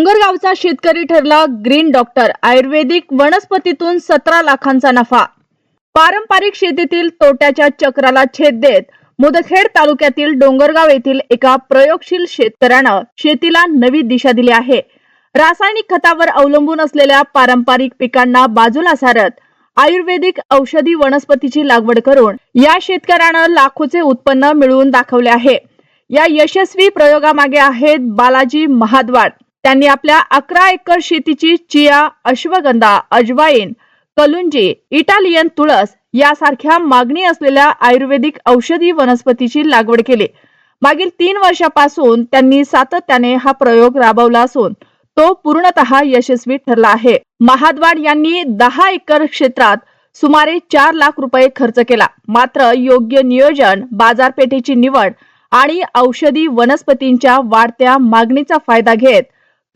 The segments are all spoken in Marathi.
डोंगरगावचा शेतकरी ठरला ग्रीन डॉक्टर. आयुर्वेदिक वनस्पतीतून सतरा लाखांचा नफा. पारंपरिक शेतीतील तोट्याच्या चक्राला छेद देत मुदखेड तालुक्यातील डोंगरगाव येथील एका प्रयोगशील शेतकऱ्यानं शेतीला नवी दिशा दिली आहे. रासायनिक खतावर अवलंबून असलेल्या पारंपरिक पिकांना बाजूला सारत आयुर्वेदिक औषधी वनस्पतीची लागवड करून या शेतकऱ्यानं लाखोचे उत्पन्न मिळवून दाखवले आहे. या यशस्वी प्रयोगामागे आहेत बालाजी महाद्वाड त्यांनी आपल्या अकरा एकर शेतीची चिया अश्वगंधा अजवाईन कलुंजी इटालियन तुळस यासारख्या मागणी असलेल्या आयुर्वेदिक औषधी वनस्पतीची लागवड केली. मागील तीन वर्षापासून त्यांनी सातत्याने हा प्रयोग राबवला असून तो पूर्णतः यशस्वी ठरला आहे. महाद्वाड यांनी दहा एकर क्षेत्रात सुमारे चार लाख रुपये खर्च केला. मात्र योग्य नियोजन बाजारपेठेची निवड आणि औषधी वनस्पतींच्या वाढत्या मागणीचा फायदा घेत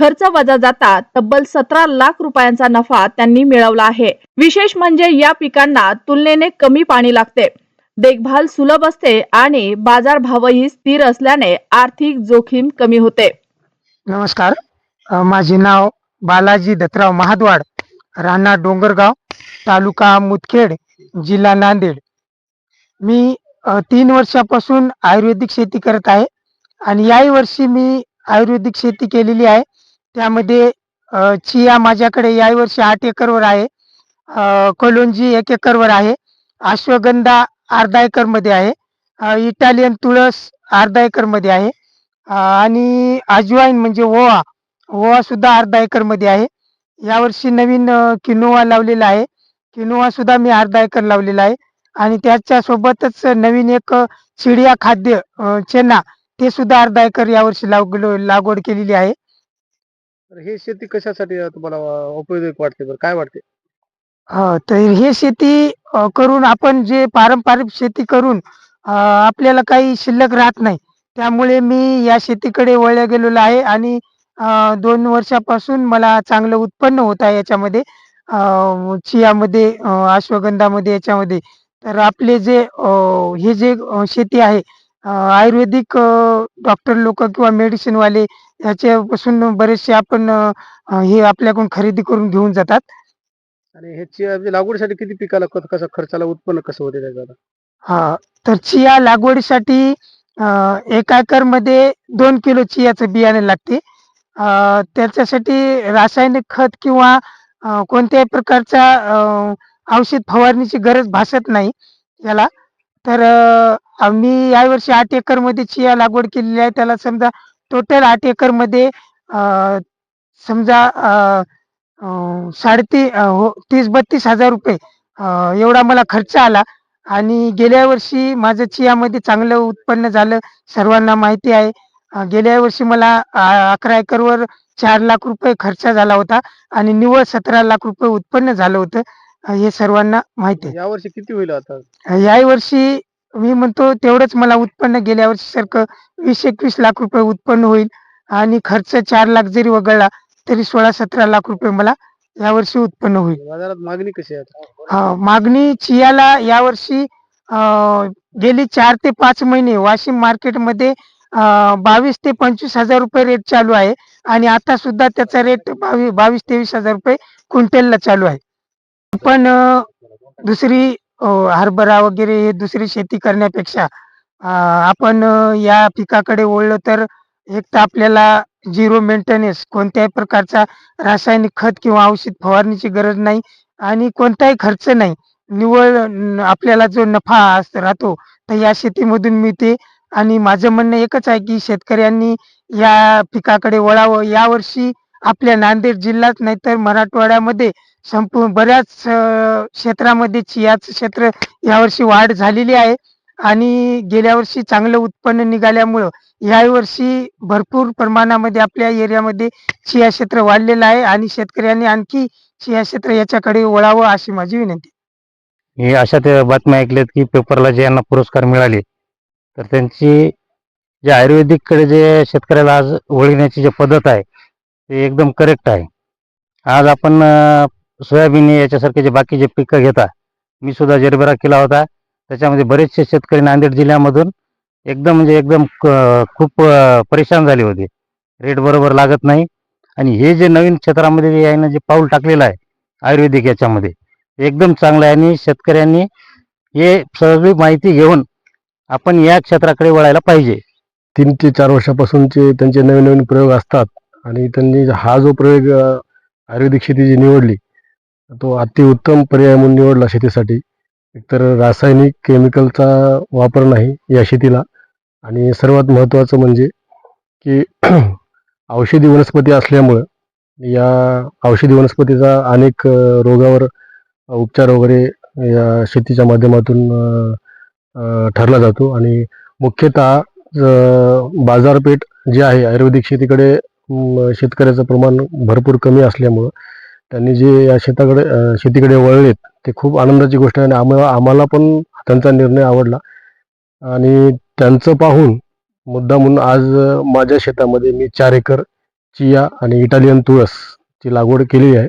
खर्च वजा जाता तब्बल सतरा लाख रुपयांचा नफा त्यांनी मिळवला आहे. विशेष म्हणजे या पिकांना तुलनेने कमी पाणी लागते. देखभाल सुलभ असते आणि बाजारभावही स्थिर असल्याने आर्थिक जोखीम कमी होते. नमस्कार. अ, माझे नाव बालाजी दत्तराव महाद्वाड राणा डोंगरगाव तालुका मुदखेड जिल्हा नांदेड. मी अ, तीन वर्षापासून आयुर्वेदिक शेती करत आहे आणि याही वर्षी मी आयुर्वेदिक शेती केलेली आहे. त्यामध्ये चिया माझ्याकडे यावर्षी वर्षी आठ एकरवर आहे. कोलोंजी एक एकरवर आहे. अश्वगंधा अर्धा एकरमध्ये आहे. इटालियन तुळस अर्धा एकरमध्ये आहे. आणि अजवाईन म्हणजे ओवा ओवा सुद्धा अर्धा एकरमध्ये आहे. यावर्षी नवीन किनोवा लावलेला आहे. किनोवा सुद्धा मी अर्धा एकर लावलेला आहे. आणि त्याच्यासोबतच नवीन एक चिडिया खाद्य चेन्ना ते सुद्धा अर्धा एकर यावर्षी लावलो लागवड केलेली आहे. तर हे शेती कशासाठी तुम्हाला उपयोगी वाटते बरं? काय वाटते? हा तर हे शेती अ, करून आपण जे पारंपरिक शेती करून अ, आपल्याला काही शिल्लक राहत नाही त्यामुळे मी या शेतीकडे वळल्या गेलेलो आहे आणि अ, दोन वर्षापासून मला चांगलं उत्पन्न होत आहे याच्यामध्ये. अ, चियामध्ये अ, अश्वगंधामध्ये याच्यामध्ये. तर आपले जे अ, हे जे अ, शेती आहे आयुर्वेदिक डॉक्टर लोक किंवा मेडिसिन वाले याच्यापासून बरेचसे आपण हे आपल्याकडून खरेदी करून घेऊन जातात. आणि ह्याची म्हणजे लागवडीसाठी किती पिकाला कसं खर्चाला उत्पन्न कसं होते त्याचं हा तर चिया लागवडीसाठी एक एकरमध्ये दोन किलो चियाचं बियाणे लागते. त्याच्यासाठी रासायनिक खत किंवा कोणत्याही प्रकारचा औषध फवारणीची गरज भासत नाही याला. तर आम्ही मी यावर्षी आठ एकरमध्ये चिया लागवड केलेली आहे. त्याला समजा टोटल आठ एकरमध्ये समजा साडेतीस साडेती हो तीस बत्तीस हजार रुपये एवढा मला खर्च आला. आणि गेल्या वर्षी माझं चियामध्ये चांगलं उत्पन्न झालं सर्वांना माहिती आहे. गेल्या वर्षी मला अकरा एकरवर चार लाख रुपये खर्च झाला होता. आणि निव्वळ सतरा लाख रुपये उत्पन्न झालं होतं. हे सर्वांना माहिती आहे. यावर्षी किती होईल आता? याही वर्षी मी म्हणतो तेवढंच मला उत्पन्न गेल्या वर्षी सारखं वीस एकवीस लाख रुपये उत्पन्न होईल आणि खर्च चार लाख जरी वगळला तरी सोळा सतरा लाख रुपये मला यावर्षी उत्पन्न होईल. बाजारात मागणी कशी आहे मागणी चियाला यावर्षी गेली चार ते पाच महिने वाशिम मार्केटमध्ये बावीस ते पंचवीस हजार रुपये रेट चालू आहे आणि आता सुद्धा त्याचा रेट बावीस बावीस तेवीस हजार रुपये क्विंटलला चालू आहे. पण दुसरी हरभरा वगैरे हे दुसरी शेती करण्यापेक्षा आपण या पिकाकडे वळलो तर एक तर आपल्याला झिरो मेंटेनन्स कोणत्याही प्रकारचा रासायनिक खत किंवा औषध फवारणीची गरज नाही आणि कोणताही खर्च नाही. निव्वळ आपल्याला जो नफा अस- राहतो तर या शेतीमधून मिळते आणि माझं म्हणणं एकच आहे की शेतकऱ्यांनी या पिकाकडे वळावं. यावर्षी आपल्या नांदेड जिल्ह्यात नाहीतर मराठवाड्यामध्ये संपूर्ण बऱ्याच क्षेत्रामध्ये चियाचं क्षेत्र यावर्षी वाढ झालेली आहे. आणि गेल्या वर्षी चांगलं उत्पन्न निघाल्यामुळं यावर्षी भरपूर प्रमाणामध्ये आपल्या एरियामध्ये चिया क्षेत्र वाढलेलं आहे. आणि शेतकऱ्यांनी आणखी चिया क्षेत्र याच्याकडे वळावं अशी माझी विनंती हे अशा बातम्या ऐकल्यात की पेपरला जे यांना पुरस्कार मिळाले तर त्यांची जे आयुर्वेदिककडे जे शेतकऱ्याला आज वळविण्याची जी पद्धत आहे ते एकदम करेक्ट आहे. आज आपण सोयाबीन याच्यासारखे जे बाकीचे पिकं घेता मी सुद्धा जरबेरा केला होता. त्याच्यामध्ये बरेचसे शेतकरी नांदेड जिल्ह्यामधून एकदम म्हणजे एकदम खूप परेशान झाले होते. रेट बरोबर लागत नाही. आणि हे जे नवीन क्षेत्रामध्ये जे यानं जे पाऊल टाकलेलं आहे आयुर्वेदिक याच्यामध्ये एकदम चांगलं आहे. आणि शेतकऱ्यांनी हे सगळी माहिती घेऊन आपण या क्षेत्राकडे वळायला पाहिजे. तीन ते चार वर्षापासूनचे त्यांचे नवीन नवीन प्रयोग असतात. आणि त्यांनी हा जो प्रयोग आयुर्वेदिक शेती जी निवडली तो अतिउत्तम पर्याय म्हणून निवडला शेतीसाठी. एकतर रासायनिक केमिकलचा वापर नाही या शेतीला. आणि सर्वात महत्त्वाचं म्हणजे की औषधी वनस्पती असल्यामुळं या औषधी वनस्पतीचा अनेक रोगावर उपचार वगैरे या शेतीच्या माध्यमातून ठरला जातो. आणि मुख्यतः बाजारपेठ जी आहे आयुर्वेदिक शेतीकडे शेतकऱ्याचं प्रमाण भरपूर कमी असल्यामुळं त्यांनी जे या शेताकडे शेतीकडे वळलेत ते खूप आनंदाची गोष्ट आहे आणि आम्हाला आम्हाला पण त्यांचा निर्णय आवडला. आणि त्यांचं पाहून मुद्दा म्हणून आज माझ्या शेतामध्ये मी चार एकर चिया आणि इटालियन तुळस ची लागवड केलेली आहे.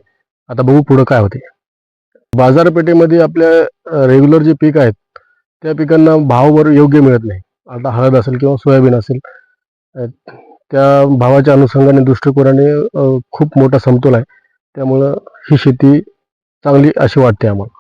आता बघू पुढं काय होते. बाजारपेठेमध्ये आपल्या रेग्युलर जे पीक आहेत त्या पिकांना भाववर योग्य मिळत नाही. आता हळद असेल किंवा सोयाबीन असेल त्या भावाच्या अनुषंगाने दृष्टिकोनाने खूप मोठा समतोल आहे. त्यामुळं ही शेती चांगली अशी वाटते आम्हाला.